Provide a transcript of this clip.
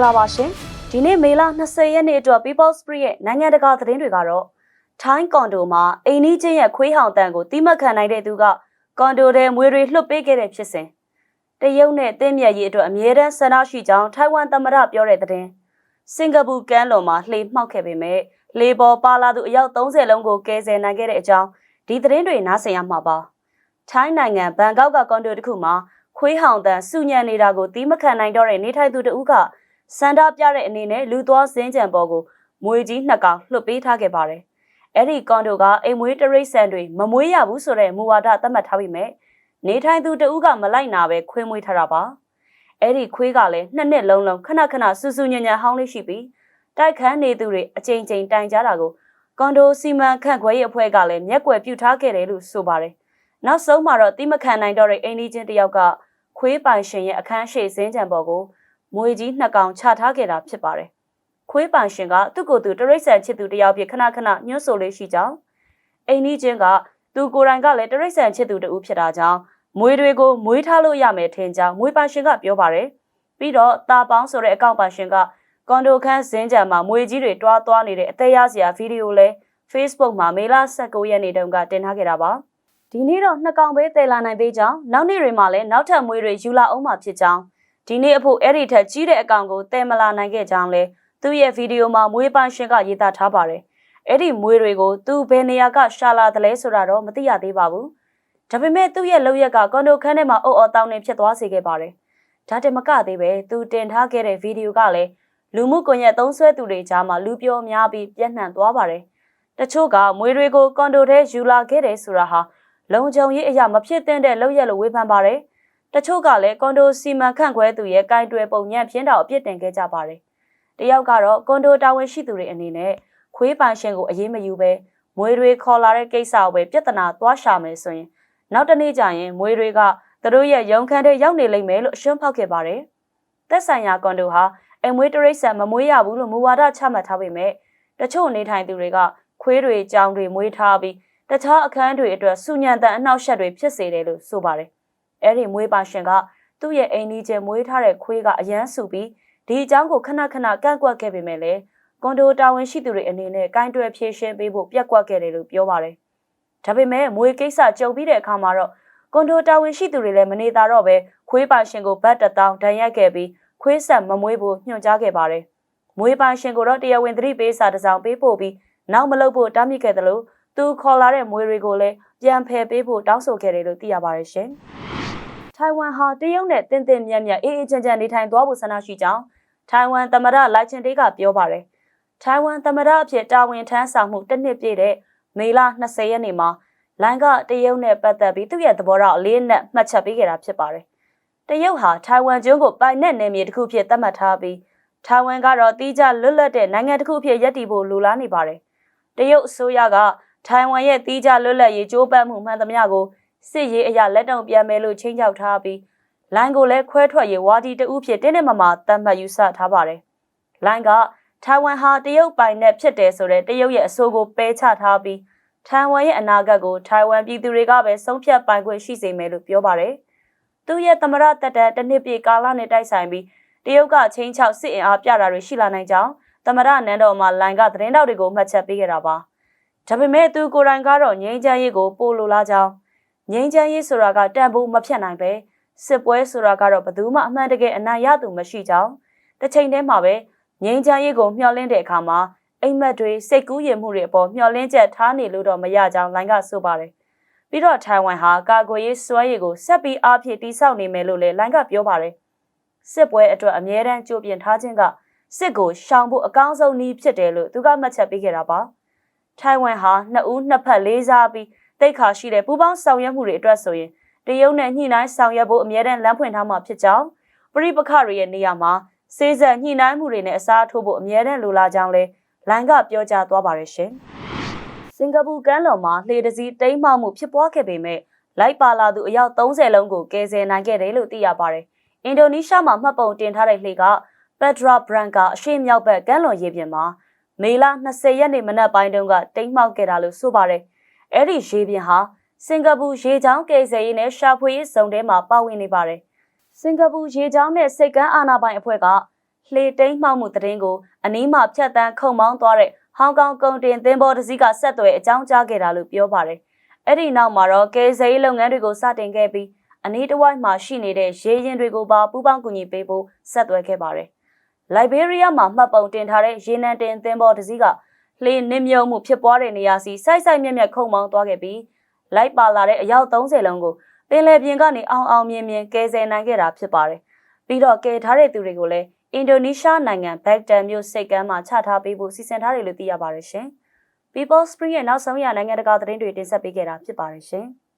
္ဂလာပါရှင်ဒီနေ့မေလ20ရက်နေ့အတွက် People Spirit ရဲ့နိုင်ငံတကာသတင်းတွေကတော့ထိုင်းကွန်ဒိုမှာအိမ်နီးချင်းရဲ့ခွေးဟောင်တန်ကိုတိမတ်ခံနိုင်တဲ့သူကကွန်ဒိုထဲမွေတွေလွှတ်ပေးခဲ့တဲ့ဖြစ်စဉ်တရုတ်နဲ့တင်းမြတ်ရေးအတွက်အမြဲတမ်းဆန္ဒရှိကြောင်းထိုင်ဝမ်သမ္မတပြောတဲ့သတင်းစင်ကာပူကမ်းလွန်မှာလှေမှောက်ခဲ့ပေမဲ့လေပေါ်ပါလာသူအယောက်30လုံးကိုကယ်ဆယ်နိုင်ခဲ့တဲ့အကြောင်းဒီသတင်းတွေနားဆင်ရမှာပါထိုင်းနိုင်ငံဘန်ကောက်ကကွန်ဒိုတစ်ခုမှာခွေးဟောင်တန်စုညံနေတာကိုတီးမခံနိုင်တော့တဲ့နေထိုင်သူတဦးက စန္ဒပြတဲ့အနေနဲ့လူသွားစင်းကြံပေါ်ကိုမွေကြီးနှစ်ကောင်လွှတ်ပေးထားခဲ့ပါတယ်။အဲ့ဒီကွန်ဒိုကအိမ်မွေးတရိတ်ဆန်တွေမမွေးရဘူးဆိုတဲ့မူဝါဒသတ်မှတ်ထားပြီးမြဲနေထိုင်သူတဦးကမလိုက်နာပဲခွေးမွေးထားတာပါ။အဲ့ဒီခွေးကလည်းနှစ်နှစ်လုံးလုံးခဏခဏဆူဆူညံ့ညံ့ဟောင်းလေးရှိပြီးတိုက်ခန်းနေသူတွေအချိန်ချင်းတိုင်ကြတာကိုကွန်ဒိုစီမံခန့်ခွဲရေးအဖွဲ့ကလည်းမျက်ကွယ်ပြုထားခဲ့တယ်လို့ဆိုပါတယ်။နောက်ဆုံးမှာတော့တိမခံနိုင်တော့တဲ့အိမ်ကြီးချင်းတယောက်ကခွေးပိုင်ရှင်ရဲ့အခန်းရှိစင်းကြံပေါ်ကို မွေကြီးနှစ်ကောင်ချထားခဲ့တာဖြစ်ပါတယ်။ခွေးပိုင်ရှင်ကသူ့ကိုယ်သူတရိတ်ဆန်ချစ်သူတယောက်ဖြစ်ခဏခဏညှို့ဆိုလေးရှိကြောင်းအိမ်ကြီးချင်းကသူကိုယ်တိုင်ကလည်းတရိတ်ဆန်ချစ်သူတူဖြစ်တာကြောင့်မွေတွေကိုမွေးထားလို့ရမယ်ထင်ကြောင်းမွေပိုင်ရှင်ကပြောပါတယ်။ပြီးတော့တာပေါင်းဆိုတဲ့အကောင့်ပိုင်ရှင်ကကွန်ဒိုခန်းစင်းကြံမှာမွေကြီးတွေတွားသွားနေတဲ့အသေးရစရာဗီဒီယိုလဲ Facebook မှာမေလ19ရက်နေ့တုန်းကတင်ထားခဲ့တာပါ။ဒီနေ့တော့နှစ်ကောင်ပဲတည်လာနိုင်သေးကြောင်းနောက်နေ့တွေမှာလည်းနောက်ထပ်မွေတွေယူလာအောင်မှာဖြစ်ကြောင်း ဒီနေ့အဖို့အဲ့ဒီထက်ကြီးတဲ့အကောင်ကိုတည်မလာနိုင်ခဲ့ကြောင်းလဲသူ့ရဲ့ဗီဒီယိုမှာမွေးပန်းရှင်ကရေးသားထားပါတယ်။အဲ့ဒီမွေတွေကိုသူဘယ်နေရာကရှာလာတယ်လဲဆိုတာတော့မသိရသေးပါဘူး။ဒါပေမဲ့သူ့ရဲ့လောက်ရက်ကကွန်ဒိုခန်းထဲမှာအုပ်အော်တောင်းနေဖြစ်သွားစေခဲ့ပါတယ်။ဒါတင်မကသေးပဲသူတင်ထားခဲ့တဲ့ဗီဒီယိုကလည်းလူမှုကွန်ရက်သုံးဆွဲသူတွေကြားမှာလူပြောများပြီးပြန့်နှံ့သွားပါတယ်။တချို့ကမွေတွေကိုကွန်ဒိုထဲယူလာခဲ့တယ်ဆိုတာဟာလုံခြုံရေးအရာမဖြစ်သင့်တဲ့လောက်ရက်လို့ဝေဖန်ပါတယ်။ တချို့ကလည်းကွန်ဒိုစီမံခန့်ခွဲသူရဲ့ကင်တွယ်ပုံညံ့ပြင်းတာကိုအပြစ်တင်ခဲ့ကြပါတယ်။တယောက်ကတော့ကွန်ဒိုတာဝန်ရှိသူတွေအနေနဲ့ခွေးပိုင်ရှင်ကိုအရေးမယူပဲမွေတွေခေါ်လာတဲ့ကိစ္စကိုပဲပြဿနာသွားရှာမယ်ဆိုရင်နောက်တနေ့ကျရင်မွေတွေကသူတို့ရဲ့ရုံခန်းထဲရောက်နေလိမ့်မယ်လို့အရှင်းဖောက်ခဲ့ပါတယ်။သက်ဆိုင်ရာကွန်ဒိုဟာအမွေးတရိတ်ဆန်မမွေးရဘူးလို့မူဝါဒချမှတ်ထားပေမဲ့တချို့နေထိုင်သူတွေကခွေးတွေကြောင်တွေမွေးထားပြီးတခြားအခန်းတွေအတွက်စုညံတန်အနှောက်အယှက်တွေဖြစ်စေတယ်လို့ဆိုပါတယ်။ အဲ့ဒီမွေးပါရှင်ကသူ့ရဲ့အိမ်ကြီးကျမွေးထားတဲ့ခွေးကအရန်စုပြီးဒီအကြောင်းကိုခဏခဏကန့်ကွက်ခဲ့ပေမဲ့လည်းကွန်ဒိုတာဝန်ရှိသူတွေအနေနဲ့ကင်တွယ်ဖြည့်ရှင်းပေးဖို့ပြက်ကွက်ခဲ့တယ်လို့ပြောပါတယ်။ဒါပေမဲ့မွေးကိစ္စကြုံပြီးတဲ့အခါမှာတော့ကွန်ဒိုတာဝန်ရှိသူတွေလည်းမနေတာတော့ပဲခွေးပါရှင်ကိုဘတ်တတောင်းဒဏ်ရက်ခဲ့ပြီးခွေးဆက်မမွေးဖို့ညွှန်ကြားခဲ့ပါတယ်။မွေးပါရှင်ကိုတော့တရားဝင်သတိပေးစာတစ်စောင်ပေးပို့ပြီးနောက်မလုပ်ဖို့တားမြစ်ခဲ့တယ်လို့သူခေါ်လာတဲ့မွေတွေကိုလည်းပြန်ဖယ်ပေးဖို့တောင်းဆိုခဲ့တယ်လို့သိရပါတယ်ရှင်။ ထိုင်ဝမ်ဟာတရုတ်နဲ့တင်းတင်းမြတ်မြတ်အေးအေးချမ်းချမ်းနေထိုင်သွားဖို့ဆန္ဒရှိကြောင်းထိုင်ဝမ်သမ္မတလိုက်ချင်တေးကပြောပါတယ်။ထိုင်ဝမ်သမ္မတအဖြစ်တာဝန်ထမ်းဆောင်မှုတစ်နှစ်ပြည့်တဲ့မေလ20ရက်နေ့မှာလိုင်းကတရုတ်နဲ့ပတ်သက်ပြီးသူ့ရဲ့သဘောထားအလေးနဲ့မှတ်ချက်ပေးခဲ့တာဖြစ်ပါတယ်။တရုတ်ဟာထိုင်ဝမ်ကျွန်းကိုပိုင်နဲ့နယ်မြေတစ်ခုဖြစ်သတ်မှတ်ထားပြီးထိုင်ဝမ်ကတော့တိကျလွတ်လပ်တဲ့နိုင်ငံတစ်ခုဖြစ်ရည်တည်ဖို့လိုလားနေပါတယ်။တရုတ်အစိုးရကထိုင်ဝမ်ရဲ့တီးကြလွတ်လပ်ရေးကြိုးပမ်းမှုမှန်သမျှကို စစ်ရေးအရာလက်တုံပြန်မယ်လို့ချိန်ချောက်ထားပြီးလိုင်းကိုလည်းခွဲထွက်ရေးဝါဒီတဦးဖြစ်တင်းနေမမှာတတ်မှတ်ယူဆထားပါတယ်။လိုင်းကထိုင်ဝမ်ဟာတရုတ်ပိုင်နဲ့ဖြစ်တယ်ဆိုတဲ့တရုတ်ရဲ့အဆိုကိုပယ်ချထားပြီးထိုင်ဝမ်ရဲ့အနာဂတ်ကိုထိုင်ဝမ်ပြည်သူတွေကပဲဆုံးဖြတ်ပိုင်ခွင့်ရှိစေမယ်လို့ပြောပါတယ်။သူ့ရဲ့သမရတက်တန်တစ်နှစ်ပြည့်ကာလနဲ့တိုက်ဆိုင်ပြီးတရုတ်ကချင်းချောက်စစ်အင်အားပြတာတွေရှိလာနိုင်ကြောင်းသမရနန်းတော်မှာလိုင်းကသတင်းတောက်တွေကိုမှတ်ချက်ပေးခဲ့တာပါ။ဒါပေမဲ့သူကိုယ်တိုင်ကတော့ငြိမ်းချမ်းရေးကိုပို့လိုလားကြောင်း ငြိမ်းချမ်းရေးဆိုတာကတန်ဖိုးမဖြတ်နိုင်ပဲစစ်ပွဲဆိုတာကတော့ဘယ်သူမှအမှန်တကယ်အနိုင်ရသူမရှိကြောင်းတစ်ချိန်တည်းမှာပဲငြိမ်းချမ်းရေးကိုမျှော်လင့်တဲ့အခါမှာအိမ်မက်တွေစိတ်ကူးရင်မှုတွေအပေါ်မျှော်လင့်ချက်ထားနေလို့တော့မရကြောင်းလိုင်းကဆိုပါတယ်ပြီးတော့ထိုင်ဝမ်ဟာကာကွယ်ရေးစွမ်းရည်ကိုဆက်ပြီးအားဖြည့်တိစောက်နေမယ်လို့လည်းလိုင်းကပြောပါတယ်စစ်ပွဲအတွက်အမြဲတမ်းကြိုးပြင်ထားခြင်းကစစ်ကိုရှောင်ဖို့အကောင်းဆုံးနည်းဖြစ်တယ်လို့သူကမှတ်ချက်ပေးခဲ့တာပါ။ထိုင်ဝမ်ဟာနှစ်ဦးနှစ်ဖက်လေးစားပြီး တိတ်ခါရှိတဲ့ပူးပေါင်းဆောင်ရွက်မှုတွေအတွက်ဆိုရင်တရုတ်နဲ့ညှိနှိုင်းဆောင်ရွက်ဖို့အမြဲတမ်းလမ်းဖွင့်ထားမှာဖြစ်ကြောင်းပရိပခတွေရဲ့နေရာမှာစေစံညှိနှိုင်းမှုတွေနဲ့အစားထိုးဖို့အမြဲတမ်းလိုလားကြောင်းလဲလိုင်းကပြောကြားသွားပါတယ်ရှင်။စင်ကာပူကမ်းလွန်မှာလှေတစည်းတိမ်းမှောက်မှုဖြစ်ပွားခဲ့ပေမဲ့လိုက်ပါလာသူအယောက်30လုံးကိုကယ်ဆယ်နိုင်ခဲ့တယ်လို့သိရပါတယ်။အင်ဒိုနီးရှားမှာမှတ်ပုံတင်ထားတဲ့လှေကပက်ဒရာဘရန်ကာအရှိမြောက်ဘက်ကမ်းလွန်ရေပြင်မှာမေလ20ရက်နေ့မနက်ပိုင်းတုန်းကတိမ်းမှောက်ခဲ့တာလို့ဆိုပါတယ်။ အဲ့ဒီရေပြင်ဟာစင်ကာပူရေချောင်းကယ်ဆယ်ရေးနဲ့ရှာဖွေရေးစုံထဲမှာပါဝင်နေပါတယ်။စင်ကာပူရေချောင်းနဲ့စိတ်ကမ်းအာဏာပိုင်အဖွဲ့ကလှေတိမ်မှောက်မှုသတင်းကိုအနီးမှဖြတ်တန်းခုံမောင်းသွားတဲ့ဟောင်ကောင်ကုန်တင်သင်းဘောတစ်စီးကဆက်သွယ်အကြောင်းကြားခဲ့တာလို့ပြောပါတယ်။အဲ့ဒီနောက်မှာတော့ကယ်ဆယ်ရေးလုပ်ငန်းတွေကိုစတင်ခဲ့ပြီးအနီးတစ်ဝိုက်မှာရှိနေတဲ့ရေရင်တွေကိုပါပူးပေါင်းကူညီပေးဖို့ဆက်သွယ်ခဲ့ပါတယ်။လိုက်ဘေးရီးယားမှာမှတ်ပုံတင်ထားတဲ့ရေနံတင်သင်းဘောတစ်စီးက လှေနစ်မြုံမှုဖြစ်ပွားတဲ့နေရာစီစိုက်စိုက်မြက်မြက်ခုံမောင်းသွားခဲ့ပြီးလိုက်ပါလာတဲ့အယောက်30လုံးကိုပင်လယ်ပြင်ကနေအောင်အောင်မြင်မြင်ကယ်ဆယ်နိုင်ခဲ့တာဖြစ်ပါတယ်။ပြီးတော့ကယ်ထားတဲ့သူတွေကိုလည်းအင်ဒိုနီးရှားနိုင်ငံဘက်တန်မြို့စိတ်ကမ်းမှာချထားပေးဖို့စီစဉ်ထားတယ်လို့သိရပါတယ်ရှင်။ People Spring ရဲ့နောက်ဆုံးရနိုင်ငံတကာသတင်းတွေတင်ဆက်ပေးခဲ့တာဖြစ်ပါတယ်ရှင်။